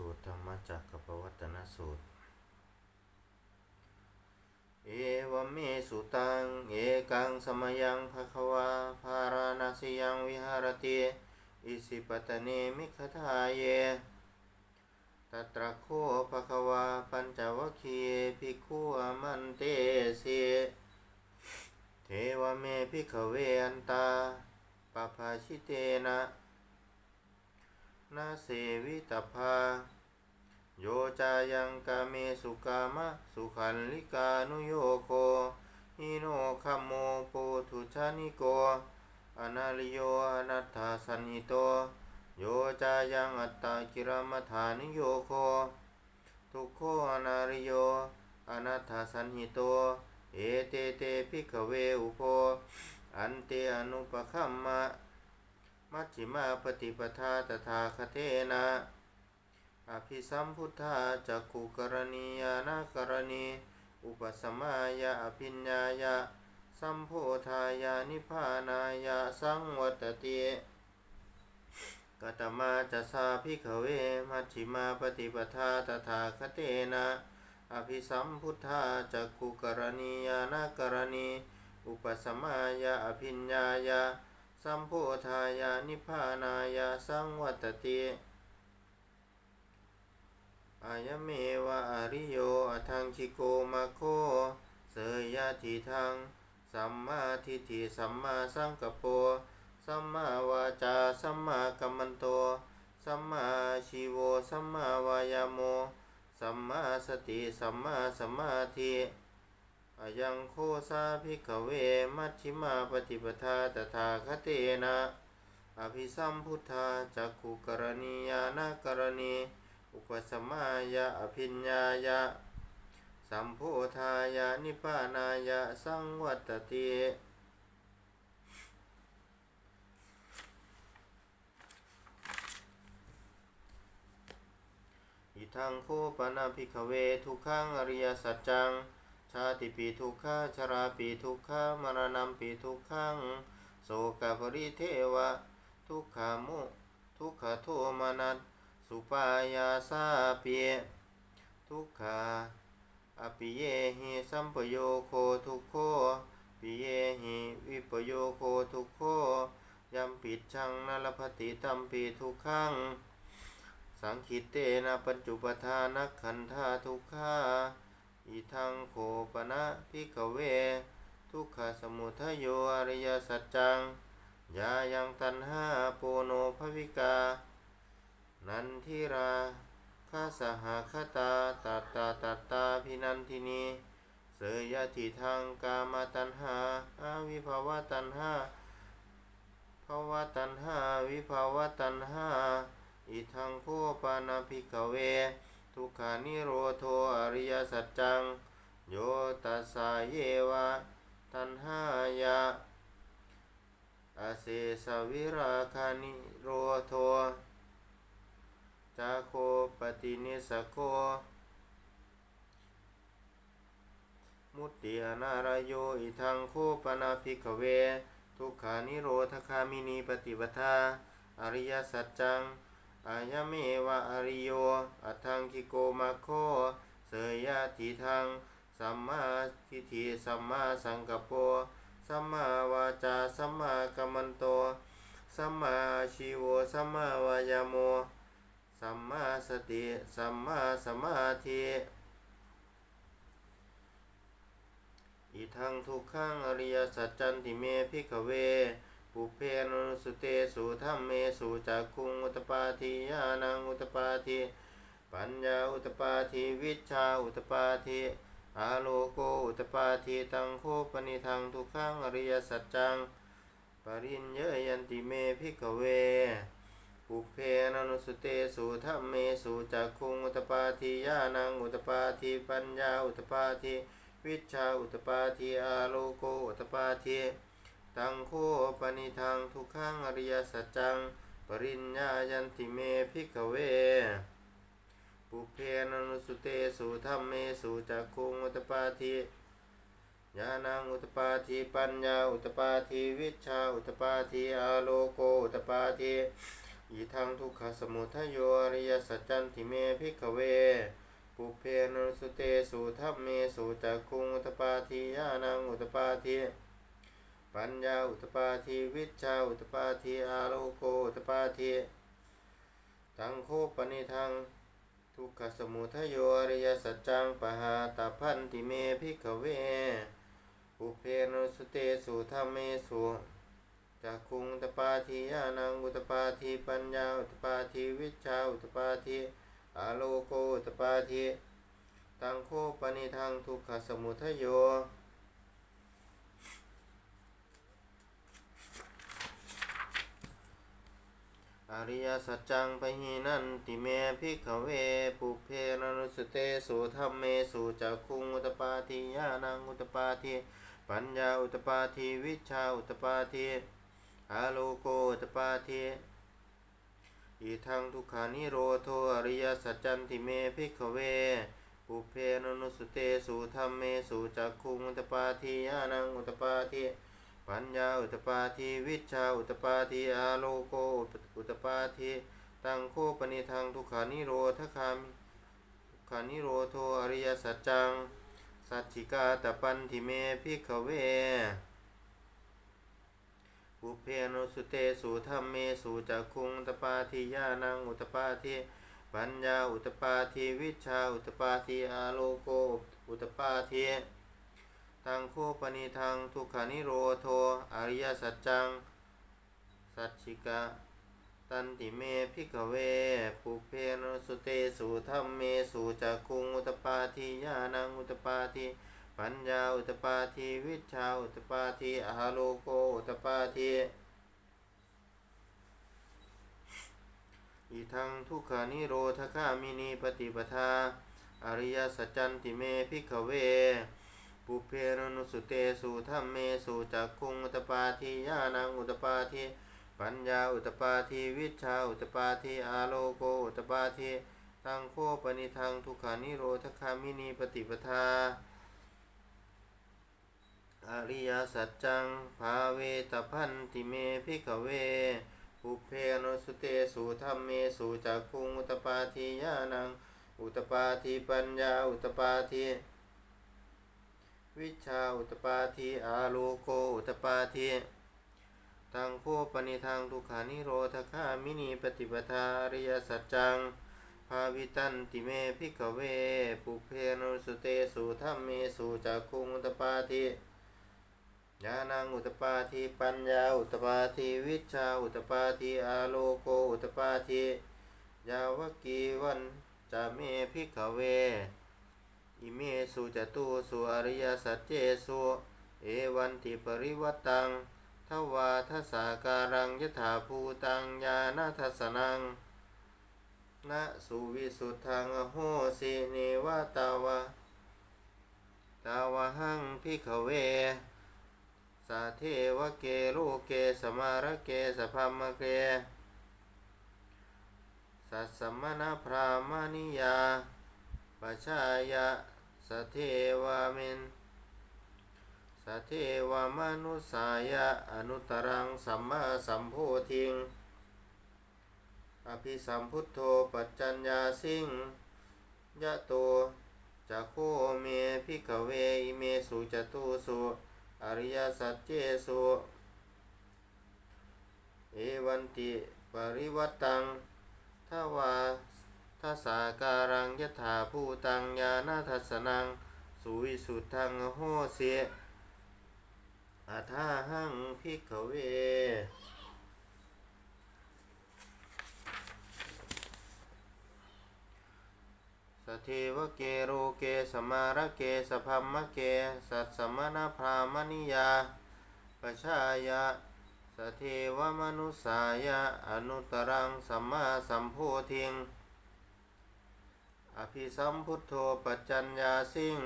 สูตรธรรมจักรปวัตนสูตร เอวเมสุตัง เอกังสมยังภควาภาราณสียังวิหารติอิสิปตเนมิขทาเยตตระโคภควาปัญจวัคคีภิกขุอมันเตสิเทวเมภิกขเวอันตาปภาชิเตนะ นาเสวิตภา โยจายังกาเมสุกามะ สุขันลิกานุโยโคหิโนคัมโมโปทุชานิโกอนาลิโยอนัตถาสันิโต โยจายังอัตตากิรมัฐานิโยโค ทุกโคอนาริโยอนัตถาสันหิโต เอเตเตภิกเวอุโพอันเตอนุปคัมมะ มัชฌิมาปฏิปทาตถาคเทนะอภิสัมพุทธาจักขุกรณียานากรณี อุปสมายะอภิญญายะสัมโพธายานิพานายะสังวัตติกตมาจะสาภิกขเว มัชฌิมาปฏิปทาตถาคเตนะอภิสัมพุทธาจักขุกรณียานากรณี อุปสมายะอภิญญายะ สัมโพธายานิพพานายะสังวัตติอายเมวะอริโยอทังคิโกมาโค เสยยะทิทัง สัมมาทิฏฐิสัมมาสังกัปโปสัมมาวาจาสัมมากัมมันโต สัมมาชีโว สัมมาวายโม สัมมาสติ สัมมาสมาธิ อายังโคสาภิกเว มัชฌิมาปฏิปทาตถาคเตนะอภิสัมพุทธาจักขุกรณียานากรณี อุปสมายะอภิญญายะ สัมโพธายะนิพานายะสังวัตติอิทังโคปนาภิกเวทุขังอริยสัจจังาติปีทุกขาชราปีทุกขามรณะปีทุกขังโสกปริเทวะ ทุกขามุทุกขโทมนัสสุปายาสาเปียทุกขาอปิเยหิสัมปโยโคทุกโคปิเยหิวิปโยโคทุกโคยัมปิดชังนลพติตัมปีทุกขังสังคิเตนะปัจจุปทานักขันธาทุกขา อิทังโคปนะพิกเว ทุกขสมุทโยอริยสัจจังยายังตันหาโปโนภวิกา นันทิราคาสหคตาตัตตาตัตตาพินันทินีเสยทิทางกามตันหาอาวิภาวะตันหาภาวะตันหาวิภาวะตันหาอิทังโคปานาภิกเว ทุกขานิโรโทอริยสัจจัง โยตัสสาเยวะ ตันหายะอาเสสวิราคานิโรโทจาโคปตินิสโค มุตติอนารโยอิทังโคปนาภิกเว ทุกขานิโรธคามินีปฏิปทา อริยสัจจัง อายเมวะอริโย อัตถังคิโกมาโค เสยยะทิทัง สัมมาทิฏฐิสัมมาสังกปโปสัมมาวาจาสัมมากัมมันโต สัมมาชีวสัมมาวายโม สัมมาสติ สัมมาสมาธิอิทังทุกขังอริยสัจจันติเมภิกขเว ปุเพนุสุเตสุธรรมเมสุจักคุงอุตปาทิยานังอุตปาทิปัญญาอุตปาทิวิชาอุตปาทิอาโลโกอุตปาทิตังโคปนิทังทุกขังอริยสัจจังปริญเยยันติเมภิกเวปุเพนนุสุเตสุธรรมเมสุจักคุงอุตปาทิยานังอุตปาทิปัญญาอุตปาทิวิชชาอุตปาทิอาโลโกอุตปาทิ ตังโคปนิทังทุกขังอริยสัจจัง ปริญญายันติเมภิกเว ปุเพนนุสุเตสุธรรมเมสุจักคุงอุตปาทิญาณังอุตปาทิปัญญาอุตปาทิวิชาอุตปาทิอาโลโกอุตปาทิอีทังทุกขสมุทัยโยอริยสัจจันติเมพิกเว ปุเพนุสุเตสุทัมเมสุจักคุงอุตปาทิยานังอุตปาทิ ปัญญาอุตปาทิวิชาอุตปาทิอาโลโกอุตปาทิตังโคปนิทังทุกขสมุทโยอริยสัจจังปหาตาพันติเมพิกเวปุเพนุสเตสุทัมเมสุจักคุงอุตปาทิยานังอุตปาทิปัญญาอุตปาทิวิชาอุตปาทิอาโลโกอุตปาทิตังโคปนิทังทุกขสมุทโย อริยสัจจังปะหินันติเมพิกเวปุเพรนุสเตสุธรรมเมสุจักคุงอุตปาทิยานังอุตปาทิปัญญาอุตปาทิวิชาอุตปาทิอาโลโกอุตปาทิอีทังทุกขานิโรโทอริยสัจจันติเมพิกเวปุเพรนุสเตสุธรรมเมสุจักคุงอุตปาทิยานังอุตปาทิ ปัญญาอุตปาทิวิชาอุตปาทิอาโลโกอุตปาทิตังโคปนิทังทุกขานิโรธคามิทุกขานิโรโทอริยสัจจัง สัจฉิกาตปันทิเมพิกเวปุเพนุสุเตสุธรรมเมสุจักคุงตปาทิยานังอุตปาทิปัญญาอุตปาทิวิชชาอุตปาทิอาโลโกอุตปาทิ ตังโคปนิทังทุกขานิโรโทอริยสัจจัง สัจฉิกาตันติเมพิกเวปุเพนสุเตสุธรรมเมสุจักคุงอุตปาทิยานังอุตปาทิปัญญาอุตปาทิวิชาอุตปาทิอาโลโกอุตปาทิอีทังทุกขานิโรธคามินีปฏิปทา อริยสัจจันติเมพิกเว ปุเพรนุสุเตสุธรรมเมสุจักคุงอุตปาทิยานังอุตปาทิปัญญาอุตปาทิวิชาอุตปาทิอาโลโกอุตปาทิตังโคปนิทังทุกขานิโรธคามินีปฏิปทาอริยสัจจังภาเวตพันติเมพิกเวปุเพนุสุเตสุธรรมเมสุจักคุงอุตปาทิยานังอุตปาทิปัญญาอุตปาทิ วิชาอุตปาทิอาโลโกอุตปาทิตังโคปนิทังทุกขานิโรธคามินีปฏิปทาริยสัจจังภาวิตันติเมพิกเว ปุเพนุสุเตสุธรรมเมสุจักคุงอุตปาทิญาณังอุตปาทิปัญญาอุตปาทิวิชาอุตปาทิอาโลโกอุตปาทิยาวกีวันจาเมพิกเว อิเมสุจตุสุอริยสัจเจสุเอวันติปริวัตังทวาทสาการังยถาภูตังญาณทัสนังนะสุวิสุทธังอโหสิเนวตาวะตาวะหังพิกเว สาเทวเกโลเกสมารเกสพัมเกสัสสมณพรามานิยา ปัชายะสเทวามินสเทวามนุสายะอนุตรังสัมมาสัมโพธิง อภิสัมพุทโธปัจจัญญาสิงยะโตจักโคเมพิกเวอิเมสุจตุสุอริยสัจเจสุเอวันติปริวัตัง สาการังยถาภูตังญาณทัสสนัง สุวิสุทธังโหเสอัทาหังพิกเว สเทวเกโรเกสมาระเกสพัมมะเก สัตสมณพรามณิยาปชายะสเทวมนุสายะอนุตรังสัมมาสัมโพธิง อภิสัมพุทโธปัจจัญญาสิง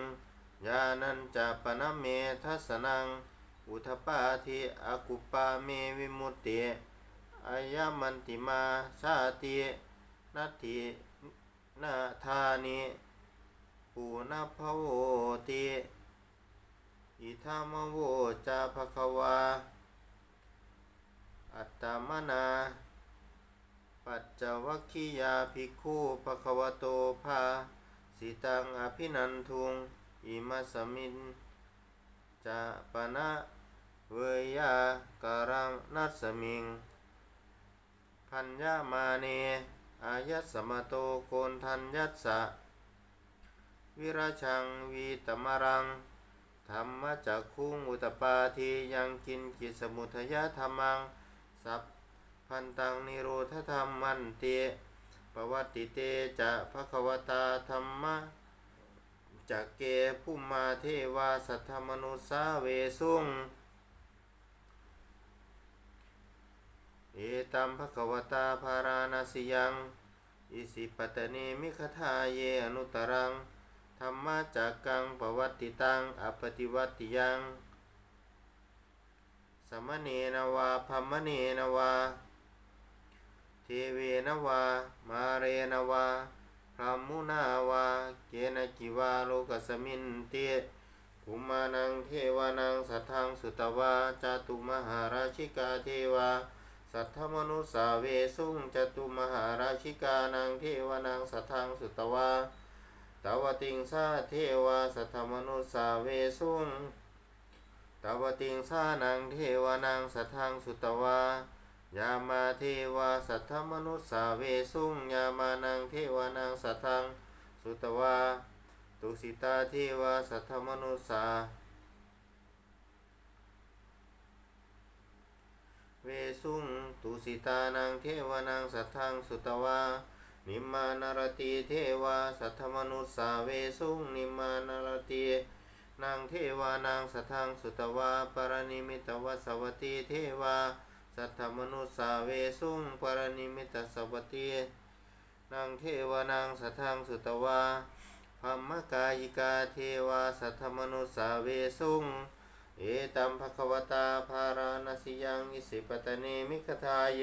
ญาณัญจะปนเมทัสนัง อุทปาทิอากุปาเมวิมุตติอายามันติมาชาตินัตถินาธานิปูนาภโวติอิธามโวจาภควา อัตตมนา ปัจจวัคคียาภิกขุภควโตภาสิตังอภินันทุง อิมัสมินจะปะนะเวยาการังนัสมิง พัญญามาเน อายัสสมโตโคนทัญยัสสะ วิราชังวีตมรังธรรมจักคุงอุตปาทียังกินกิสมุทยธรรมัง สัพ พันตังนิโรธธรรมมันเตปวัตติเตจะภควตาธรรมะจักเกภุมมาเทวาสัทธมนุสาเวสุงเอตัมภควตาภาราณสิยังอิสิปตเนมิคทาเยอนุตรังธรรมะจักกังปวัตติตังอปฏิวัติยังสมเนนวาพัมเนนวา ทเวนวา มาเรนวาพรหมุนาวา เกณจิวาโลกสมินเตภูมานังเทวานังสัทธังสุตวาจตุมหาราชิกาเทวา สัทธมนุสาเวสุงจตุมหาราชิกานังเทวานังสัทธังสุตวาตวติงสาเทวาสัทธมนุสาเวสุงตวติงสานังเทวานังสัทธังสุตวา ยามาเทวาสัทธมนุสาเวสุงยามานังเทวานังสัทธังสุตวาตุสิตาเทวาสัทธมนุสาเวสุงตุสิตานังเทวานังสัทธังสุตวานิมมานารติเทวาสัทธมนุสสาเวสุงนิมมานารตินางเทวานางสัทธังสุตวาปรนิมิตวสวัตติเทวา สัทธมนุสสาเวสุงปรนิมิตสวัตตินางเทวานางสัทธังสุตวาพัมมกายิกาเทวาสัทธมนุสสาเวสุงเอตัมภควตาภาราณสิยังอิสิปตเนมิคทาเย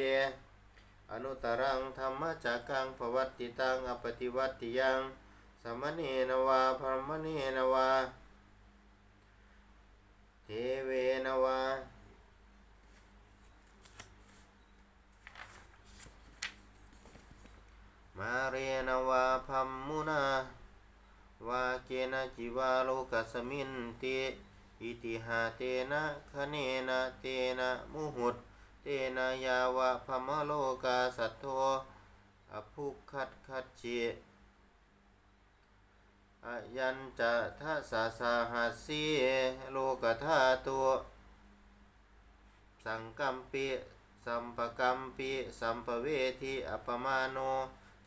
อนุตรังธรรมจักกังภวัตติตังอปฏิวัติยังสมณเณนวาพรมเณนวาเทเวนวามาเร นวาพัมมุนาวาเกณจิวาโลกัสมินเตอิติหาเตนะคะเนนะเตนะมุหุตเตนายาวะพมโลกาสัทโธอภุคัดคัดจิอยัญจะทัสสะสาหัสสีโลกธาตุสังกัมปิสัมปกัมปิสัมปเวทิอัปมาโน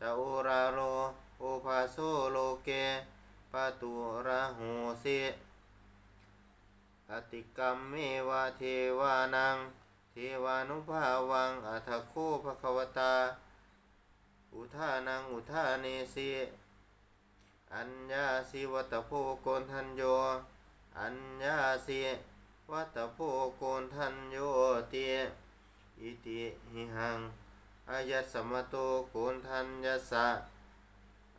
จะโอราโรโอภาโซโลเกปะตุระหูสิอติกรรมเมวะเทวานัง เทวานุภาวังอัทโคภควตา อุทานังอุทาเนสีอัญญาสิวัตโพโกนทันโย อัญญาสิวัตโพโกนทันโยเตอิติหิหัง อายสมโตโกนทันยัสะ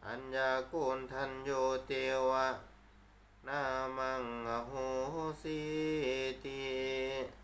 อัญญาโกนทันโยเทวะ นามังอโหสิติ